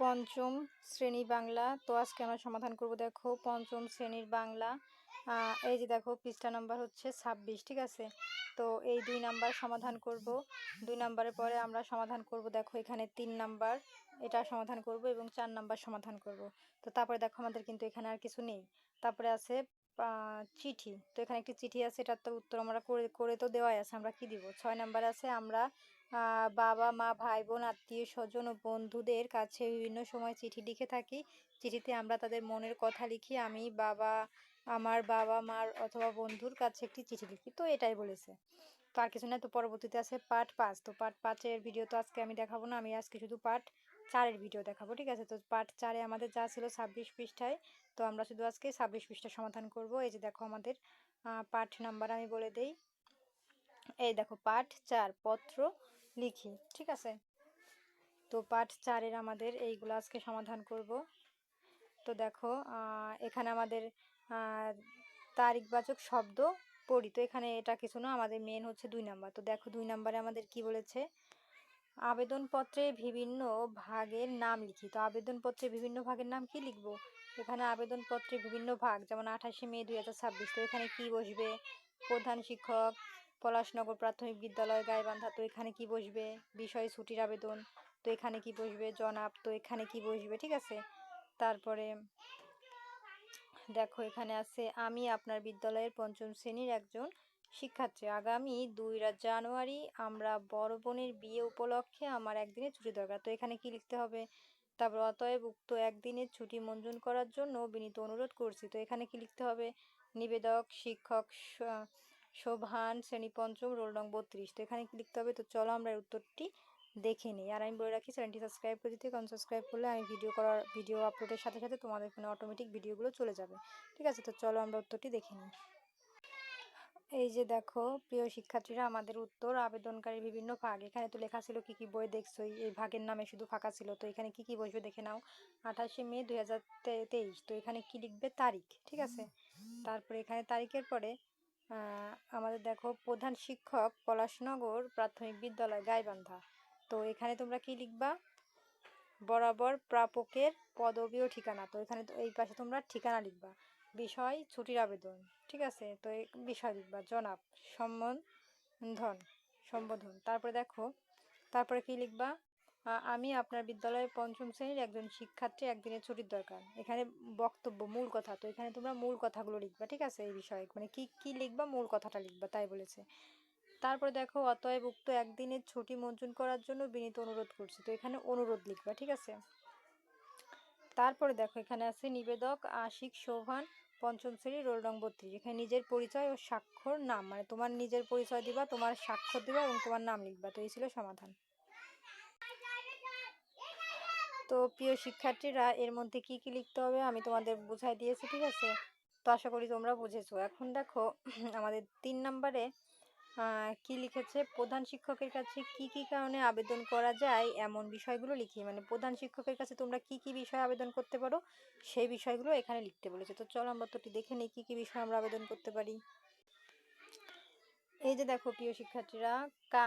পঞ্চম শ্রেণি বাংলা। তো আজকে আমরা সমাধান করব, দেখো, পঞ্চম শ্রেণির বাংলা। এই যে দেখো, পৃষ্ঠা নাম্বার হচ্ছে ছাব্বিশ, ঠিক আছে? তো এই দুই নাম্বার সমাধান করব। দুই নাম্বারের পরে আমরা সমাধান করব, দেখো, এখানে তিন নাম্বার। এটা সমাধান করব এবং চার নাম্বার সমাধান করব। তো তারপরে দেখো, আমাদের কিন্তু এখানে আর কিছু নেই। তারপরে আছে চিঠি। তো এখানে একটি চিঠি আছে, এটার তো উত্তর আমরা করে করে তো দেওয়াই আছে। আমরা কি দিব? ছয় নাম্বার আছে, আমরা বাবা, মা ভাই বোন আত্মীয় স্বজন ও বন্ধুদের কাছে বিভিন্ন সময় চিঠি লিখে থাকি। চিঠিতে আমরা তাদের মনের কথা লিখি। আমি বাবা, আমার বাবা, মার অথবা বন্ধুর কাছে একটি চিঠি লিখি। তো এটাই বলেছে। তো আর কিছু না, তো পরবর্তীতে আছে পার্ট পাঁচ। তো পার্ট পাঁচের ভিডিও তো আজকে আমি দেখাবো না। আমি আজকে শুধু পার্ট চারের ভিডিও দেখাবো, ঠিক আছে? তো পার্ট চারে আমাদের যা ছিল ছাব্বিশ পৃষ্ঠায়, তো আমরা শুধু আজকে ছাব্বিশ পৃষ্ঠা সমাধান করব। এই যে দেখো আমাদের পাঠ নাম্বার আমি বলে দেই। এই দেখো পাঠ চার, পত্র লিখি, ঠিক আছে? তো পাঠ চারের আমাদের এইগুলো আজকে সমাধান করব। তো দেখো এখানে আমাদের তারিখবাচক শব্দ পড়ি তো এখানে এটা কিছু না, আমাদের মেন হচ্ছে দুই নাম্বার। তো দেখো, দুই নাম্বারে আমাদের কি বলেছে? আবেদনপত্রে বিভিন্ন ভাগের নাম লিখি। তো আবেদনপত্রে বিভিন্ন ভাগের নাম কি লিখব? এখানে আবেদনপত্রে বিভিন্ন ভাগ, যেমন আঠাশে মে দুই হাজার ছাব্বিশ। তো এখানে কি বসবে? প্রধান শিক্ষক পলাশনগর প্রাথমিক বিদ্যালয় গাইবান্ধা তো এখানে কি বসবে? বিষয় ছুটির আবেদন, তো এখানে কি বসবে? জনাব, তো এখানে কি বসবে? ঠিক আছে? তারপরে দেখো, এখানে আছে, আমি আপনার বিদ্যালয়ের পঞ্চম শ্রেণির একজন শিক্ষার্থী। আগামী দুই জানুয়ারি আমরা বড় বোনের বিয়ে উপলক্ষে আমার একদিনের ছুটি দরকার। তো এখানে কি লিখতে হবে? তারপর, অতএব উক্ত একদিনের ছুটি মঞ্জুর করার জন্য বিনীত অনুরোধ করছি। তো এখানে কি লিখতে হবে? নিবেদক, শিক্ষক শোভান শ্রেণি পঞ্চম রোল নং বত্রিশ তো এখানে কি লিখতে হবে? তো চলো আমরা উত্তরটি দেখে নিই। আর আমি বলে রাখি চ্যানেলটি সাবস্ক্রাইব করে দিতে কারণ সাবস্ক্রাইব করলে আমি ভিডিও করার ভিডিও আপলোডের সাথে সাথে তোমাদের ফোনে অটোমেটিক ভিডিওগুলো চলে যাবে। ঠিক আছে? তো চলো আমরা উত্তরটি দেখে নিই। এই যে দেখো প্রিয় শিক্ষার্থীরা আমাদের উত্তর আবেদনকারীর বিভিন্ন ভাগ। এখানে তো লেখা ছিল কি কি বই দেখছ এই ভাগের নামে শুধু ফাঁকা ছিল। তো এখানে কি কি বসবে দেখে নাও। আঠাশে মে দুই হাজার তেইশ। তো এখানে কি লিখবে? তারিখ। ঠিক আছে? তারপরে এখানে তারিখের পরে আমাদের দেখো প্রধান শিক্ষক পলাশনগর প্রাথমিক বিদ্যালয় গাইবান্ধা। তো এখানে তোমরা কি লিখবা? বরাবর প্রাপকের পদবি ও ঠিকানা। তো এখানে এই পাশে তোমরা ঠিকানা লিখবা। বিষয়, ছুটির আবেদন, ঠিক আছে? তো এই বিষয় লিখবা, জনাব সম্বোধন সম্বোধন। তারপরে দেখো, তারপরে কি লিখবা? আমি আপনার বিদ্যালয়ের পঞ্চম শ্রেণির একজন শিক্ষার্থী, একদিনের ছুটির দরকার। এখানে বক্তব্য, মূল কথা। তো এখানে তোমরা মূল কথাগুলো লিখবা, ঠিক আছে, এই বিষয়ে? মানে কি কি লিখবা, মূল কথাটা লিখবা, তাই বলেছে। তারপরে দেখো, অতএব উক্ত একদিনের ছুটি মঞ্জুর করার জন্য বিনীত অনুরোধ করছি। তো এখানে অনুরোধ লিখবা, ঠিক আছে? তারপরে দেখো, এখানে আছে নিবেদক আশিক শোভান, পঞ্চম শ্রেণি রোল নং বত্রিশ এখানে নিজের পরিচয় ও স্বাক্ষর নাম মানে তোমার নিজের পরিচয় দিবা, তোমার স্বাক্ষর দিবা এবং তোমার নাম লিখবা। তো এই ছিল সমাধান। তো প্রিয় শিক্ষার্থীরা, এর মধ্যে কি কি লিখতে হবে আমি তোমাদের বুঝাই দিয়েছি, ঠিক আছে? তো আশা করি তোমরা বুঝেছ। এখন দেখো, আমাদের তিন নম্বরে কি লিখেছে? প্রধান শিক্ষকের কাছে কি কি কারণে আবেদন করা যায়? এমন বিষয়গুলো লিখি। মানে প্রধান শিক্ষকের কাছে তোমরা কি কি বিষয়ে আবেদন করতে পারো? সেই বিষয়গুলো এখানে লিখতে বলেছে। তো চলো আমরা তোটি দেখে নিই, কি কি বিষয়ে আমরা আবেদন করতে পারি। এই যে দেখো, প্রিয় শিক্ষার্থীরা, কা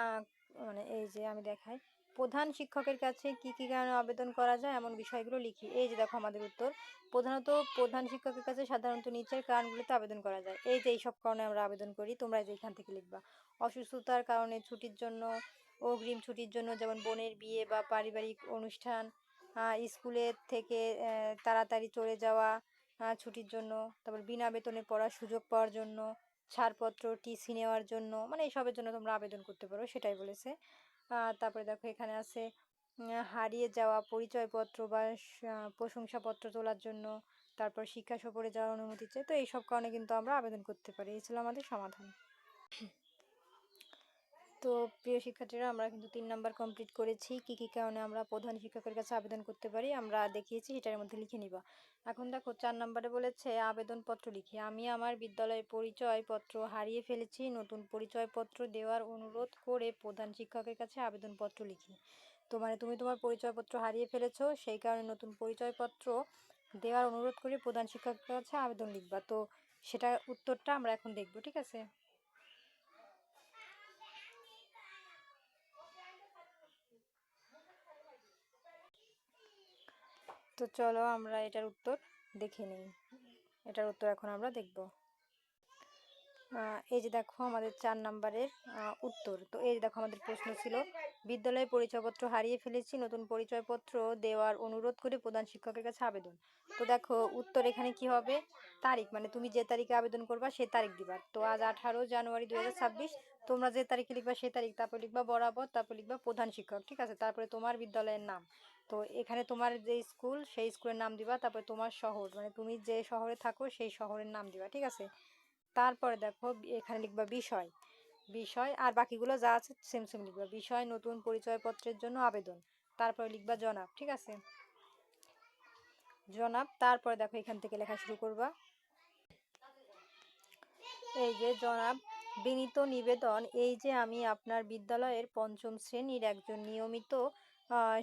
মানে এই যে আমি দেখাই। প্রধান শিক্ষকের কাছে কি কি কারণে আবেদন করা যায়? এমন বিষয়গুলো লিখি। এই যে দেখো আমাদের উত্তর। প্রধানত প্রধান শিক্ষকের কাছে সাধারণত নিচের কারণগুলিতে আবেদন করা যায়। এই যে এইসব কারণে আমরা আবেদন করি, তোমরা যে এখান থেকে লিখবা। অসুস্থতার কারণে ছুটির জন্য, অগ্রিম ছুটির জন্য যেমন বোনের বিয়ে বা পারিবারিক অনুষ্ঠান স্কুলের থেকে তাড়াতাড়ি চলে যাওয়া ছুটির জন্য, তারপর বিনা বেতনে পড়ার সুযোগ পাওয়ার জন্য ছাড়পত্র টিসি নেওয়ার জন্য মানে এইসবের জন্য তোমরা আবেদন করতে পারো, সেটাই বলেছে। তারপরে দেখো এখানে আছে হারিয়ে যাওয়া পরিচয়পত্র বা প্রশংসাপত্র তোলার জন্য, তারপর শিক্ষা সফরে যাওয়ার অনুমতি চাই, তো এইসব কারণে কিন্তু আমরা আবেদন করতে পারি। এই ছিল আমাদের সমাধান। তো প্রিয় শিক্ষার্থীরা, আমরা কিন্তু তিন নাম্বার কমপ্লিট করেছি। কি কি কারণে আমরা প্রধান শিক্ষকের কাছে আবেদন করতে পারি, আমরা দেখিয়েছি, সেটার মধ্যে লিখে নিবা। এখন দেখো, চার নম্বরে বলেছে, আবেদনপত্র লিখি। আমি আমার বিদ্যালয়ের পরিচয়পত্র হারিয়ে ফেলেছি, নতুন পরিচয়পত্র দেওয়ার অনুরোধ করে প্রধান শিক্ষকের কাছে আবেদনপত্র লিখি। তো মানে তুমি তোমার পরিচয়পত্র হারিয়ে ফেলেছো, সেই কারণে নতুন পরিচয়পত্র দেওয়ার অনুরোধ করে প্রধান শিক্ষকের কাছে আবেদন লিখবা। তো সেটা উত্তরটা আমরা এখন দেখব, ঠিক আছে? তো চলো আমরা এটার উত্তর দেখে নিই। এটার উত্তর এখন আমরা দেখব। এই যে দেখো আমাদের চার নাম্বারের উত্তর। তো এই যে দেখো আমাদের প্রশ্ন ছিল, বিদ্যালয়ে পরিচয়পত্র হারিয়ে ফেলেছি, নতুন পরিচয়পত্র দেওয়ার অনুরোধ করে প্রধান শিক্ষকের কাছে আবেদন। তো দেখো উত্তর এখানে কি হবে? তারিখ মানে তুমি যে তারিখে আবেদন করবা সে তারিখ দিবা। তো আজ আঠারো জানুয়ারি দুহাজার ছাব্বিশ তোমরা যে তারিখে লিখবা সেই তারিখ, তারপর লিখবা বরাবর, তারপর লিখবা প্রধান শিক্ষক, ঠিক আছে? তারপরে তোমার বিদ্যালয়ের নাম। তো এখানে তোমার যে স্কুল, সেই স্কুলের নাম দিবা, তারপরে তোমার শহর মানে তুমি যে শহরে থাকো, সেই শহরের নাম দিবা, ঠিক আছে? তারপরে দেখো, এখানে লিখবা বিষয়। বিষয় আর বাকিগুলো যা আছে সেম সেম লিখবা। বিষয়, নতুন পরিচয়পত্রের জন্য আবেদন। তারপরে লিখবা জনাব, ঠিক আছে? জনাব, তারপরে দেখো এখান থেকে লেখা শুরু করবা। এই যে জনাব বিনীত নিবেদন, এই যে আমি আপনার বিদ্যালয়ের পঞ্চম শ্রেণির একজন নিয়মিত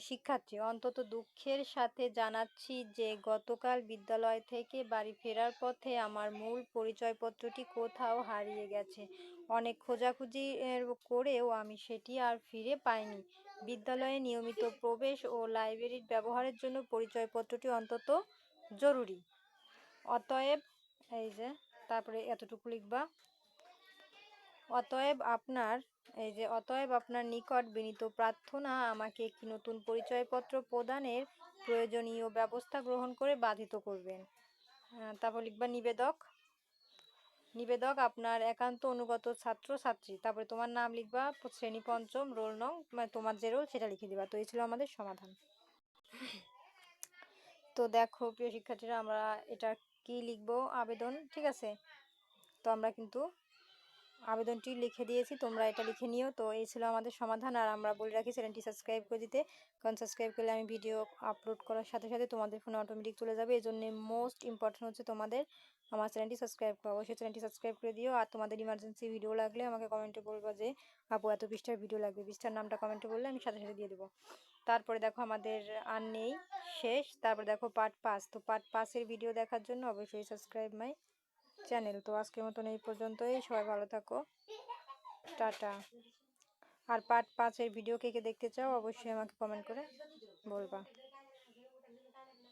শিক্ষার্থী। অন্তত দুঃখের সাথে জানাচ্ছি যে, গতকাল বিদ্যালয় থেকে বাড়ি ফেরার পথে আমার মূল পরিচয়পত্রটি কোথাও হারিয়ে গেছে। অনেক খোঁজাখুঁজি করেও আমি সেটি আর ফিরে পাইনি। বিদ্যালয়ে নিয়মিত প্রবেশ ও লাইব্রেরির ব্যবহারের জন্য পরিচয়পত্রটি অন্তত জরুরি। অতএব, এই যে, তারপরে এতটুকু লিখবা। অতএব আপনার, এই যে অতএব আপনার নিকট বিনীত প্রার্থনা আমাকে একটি নতুন পরিচয়পত্র প্রদানের প্রয়োজনীয় ব্যবস্থা গ্রহণ করে বাধিত করবেন। তারপর লিখবা নিবেদক। নিবেদক আপনার একান্ত অনুগত ছাত্র, ছাত্রী। তারপরে তোমার নাম লিখবা, শ্রেণি পঞ্চম, রোল নং মানে তোমার যে রোল সেটা লিখে দিবা। তো এই ছিল আমাদের সমাধান। তো দেখো প্রিয় শিক্ষার্থীরা, আমরা এটা কি লিখব? আবেদন, ঠিক আছে? তো আমরা কিন্তু আবেদনটি লিখে দিয়েছি, তোমরা এটা লিখে নিও। তো এই ছিল আমাদের সমাধান। আর আমরা বলে রাখি, চ্যানেলটি সাবস্ক্রাইব করে দিতে, কারণ সাবস্ক্রাইব করলে আমি ভিডিও আপলোড করার সাথে সাথে তোমাদের ফোনে অটোমেটিক চলে যাবে। এই জন্য মোস্ট ইম্পর্টেন্ট হচ্ছে তোমাদের আমার চ্যানেলটি সাবস্ক্রাইব করা। অবশ্যই চ্যানেলটি সাবস্ক্রাইব করে দিও। আর তোমাদের ইমার্জেন্সি ভিডিও লাগলে আমাকে কমেন্টে বলব যে, আপু, এত পৃষ্ঠার ভিডিও লাগবে। পৃষ্ঠার নামটা কমেন্টে বললে আমি সাথে সাথে দিয়ে দেবো। তারপরে দেখো আমাদের আর নেই, শেষ। তারপরে দেখো পার্ট পাঁচ। তো পার্ট পাঁচের ভিডিও দেখার জন্য অবশ্যই সাবস্ক্রাইব মাই চ্যানেল। তো আজকের মতন এই পর্যন্তই। সবাই ভালো থাকো। টাটা। আর পার্ট পাঁচের ভিডিও কে কে দেখতে চাও, অবশ্যই আমাকে কমেন্ট করে বলবা।